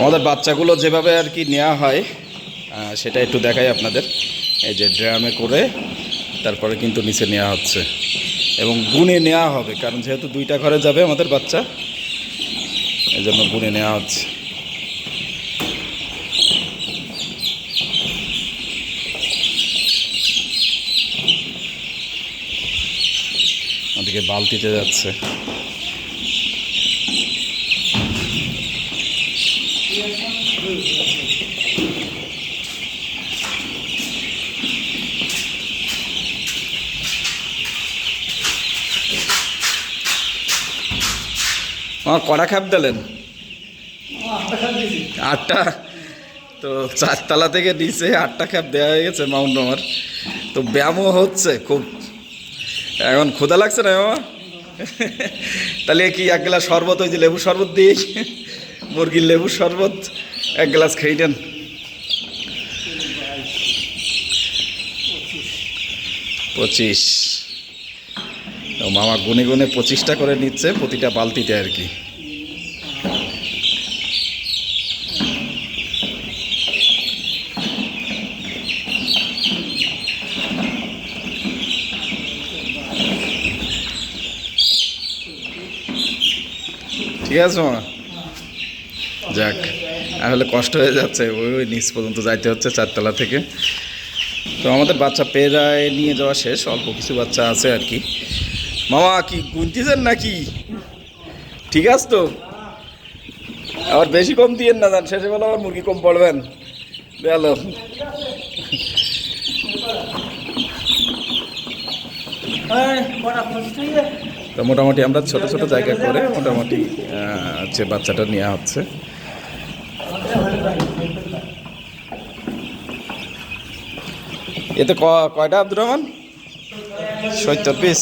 আমাদের বাচ্চাগুলো যেভাবে আর কি নেওয়া হয় সেটা একটু দেখাই আপনাদের। এই যে ড্রামে করে তারপরে কিন্তু নিচে নেওয়া হচ্ছে। এবং গুনে নেওয়া হবে, কারণ যেহেতু দুইটা ঘরে যাবে আমাদের বাচ্চা, এই জন্য গুনে নেওয়া হচ্ছে। ওদিকে বালতিতে যাচ্ছে। আমার কড়া খাপ দিলেন? আটটা? তো চারতলা থেকে নিচে আটটা খ্যাপ দেওয়া হয়ে গেছে মাউন্ট আমার তো ব্যায়ামও হচ্ছে খুব। এখন ক্ষুধা লাগছে না মামা? তাহলে কি এক গ্লাস শরবত, ওই যে লেবু শরবত দিই? মুরগির লেবুর শরবত, এক গ্লাস খেয়ে নেন। পঁচিশ। মামা গুনে গুনে পঁচিশটা করে নিচ্ছে প্রতিটা বালতিতে আর কি। ঠিক আছে মা যাক আসলে কষ্ট হয়ে যাচ্ছে। ওই ওই নিচ পর্যন্ত যাইতে হচ্ছে চারতলা থেকে। তো আমাদের বাচ্চা পেরায় নিয়ে যাওয়া শেষ, অল্প কিছু বাচ্চা আছে আর কি। মামা কি গুনতেছেন নাকি? ঠিক আছে তো? আবার বেশি কম দিয়েন না জান শেষে বেলা আবার মুরগি কম পড়বেন। বেলো তো মোটামুটি আমরা ছোট ছোট জায়গা করে মোটামুটি হচ্ছে বাচ্চাটা নেওয়া হচ্ছে। এতে ক- কয়টা আব্দুর রহমান? সত্তর পিস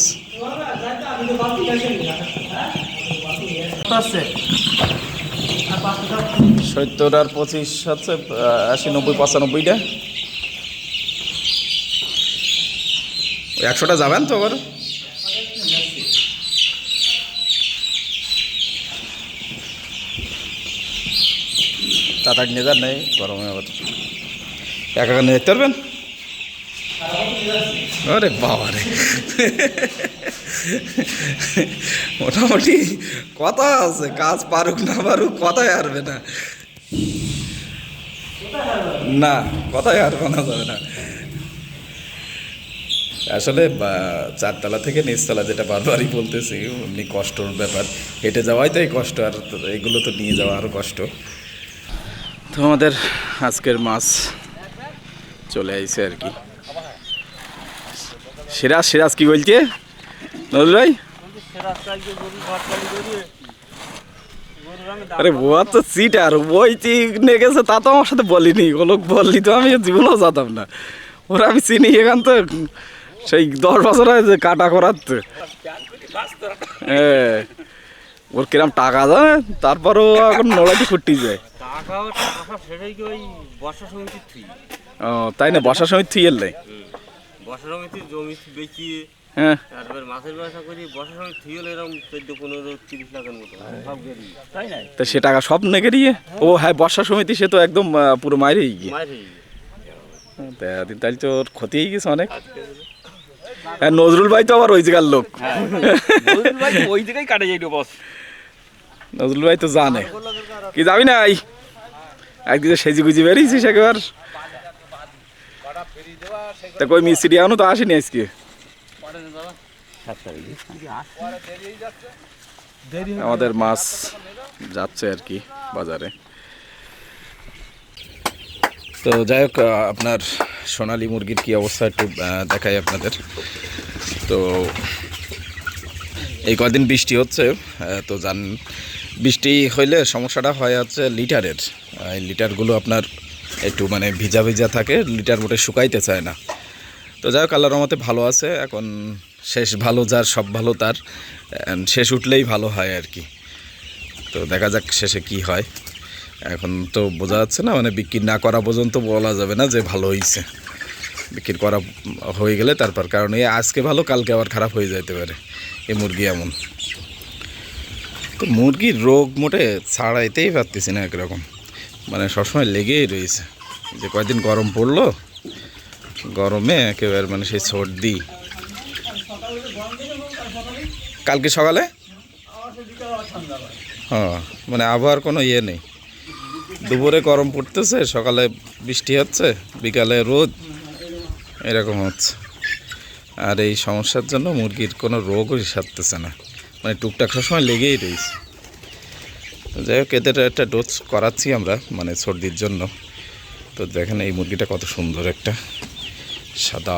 সত্তর আর পঁচিশ হচ্ছে আশি নব্বই পঁচানব্বইটা। একশোটা যাবেন তো আবার? তাড়াতাড়ি নিয়ে যান নেই গরমে আবার। একা একা নিয়ে যেতে পারবেন? আরে বাবা রে মোটামুটি কথা আছে, কাজ পারুক না পারুক, কথাই হারবে না। না, কথাই আর বানা যাবে না। আসলে চারতলা থেকে নিচতলা যেটা বারবারই বলতেছি, এমনি কষ্টর ব্যাপার। হেঁটে যাওয়াই তো এই কষ্ট, আর এগুলো তো নিয়ে যাওয়া আরও কষ্ট। তো আমাদের আজকের মাছ চলে আইছে আর কি। সিরাজ সিরাজ কি বলছে? নজর ভাই? আরে ও তো সিটার ওই নিয়ে গেছে তা তো আমার সাথে বলিনি ও লোক বললি তো আমি জীবনেও যেতাম না। ওরা আমি চিনি এখান তো সেই দশ বছর হয় যে কাটা করার তো হ্যাঁ ওর কিরম টাকা জানে? তারপরও এখন নড়াইতে ফুটি যায়। ও ও তাই না? বসার সময় থুই এলে বর্ষা সমিতির জমি বেচিয়ে হ্যাঁ। তারপর মাছের ব্যবসা করি বর্ষা সমিতি থুই হলে এরকম চোদ্দ পনেরো তিরিশ লাখের মতো। সব গেলি। তাই না তা সে টাকা সব নেগে দিয়ে? ও হ্যাঁ বর্ষা সমিতি সে তো একদম আহ, পুরো মাইরেই গিয়ে। মায়ের তা তাহলে তো ওর ক্ষতি হয়ে গেছে অনেক। হ্যাঁ নজরুল ভাই তো আবার ওই জায়গার লোক। ওই জায়গায় কাটে যাইতো বস। নজরুল ভাই তো জানে। কি যাবি না এই একদিকে সেজি গুজি বেরিয়েছিস একবার। তা কই মিস্ত্রি এখনও তো, আসেনি আজকে। আমাদের মাছ যাচ্ছে আর কি বাজারে। তো যাই হোক আপনার সোনালী মুরগির কি অবস্থা একটু দেখাই আপনাদের। তো এই কদিন বৃষ্টি হচ্ছে তো জান বৃষ্টি হইলে সমস্যাটা হয় হচ্ছে লিটারের। এই লিটারগুলো আপনার একটু মানে ভিজা ভিজা থাকে, লিটার মোটে শুকাইতে চায় না। তো যাই হোক, আল্লাহর রহমতে ভালো আছে, এখন শেষ ভালো যার, সব ভালো তার শেষ উঠলেই ভালো হয় আর কি। তো দেখা যাক শেষে কি হয়। এখন তো বোঝা যাচ্ছে না মানে বিক্রি না করা পর্যন্ত বলা যাবে না যে ভালো হয়েছে বিক্রি করা হয়ে গেলে তারপর, কারণ এই আজকে ভালো, কালকে আবার খারাপ হয়ে যাইতে পারে, এই মুরগি এমন। তো মুরগির রোগ মোটে ছাড়াইতেই পারতেছি না একরকম। মানে সবসময় লেগেই রয়েছে। যে কয়দিন গরম পড়ল, গরমে একেবারে মানে সেই সর্দি। কালকে সকালে? হ্যাঁ মানে আবহাওয়ার কোনো ইয়ে নেই। দুপুরে গরম পড়তেছে, সকালে বৃষ্টি হচ্ছে, বিকালে রোদ, এরকম হচ্ছে। আর এই সমস্যার জন্য মুরগির কোনো রোগও সারতেছে না। মানে টুকটাক সবসময় লেগেই রয়েছে। যাই হোক, এদের একটা ডোজ করাচ্ছি আমরা মানে সর্দির জন্য। তো দেখেন এই মুরগিটা কত সুন্দর একটা সাদা।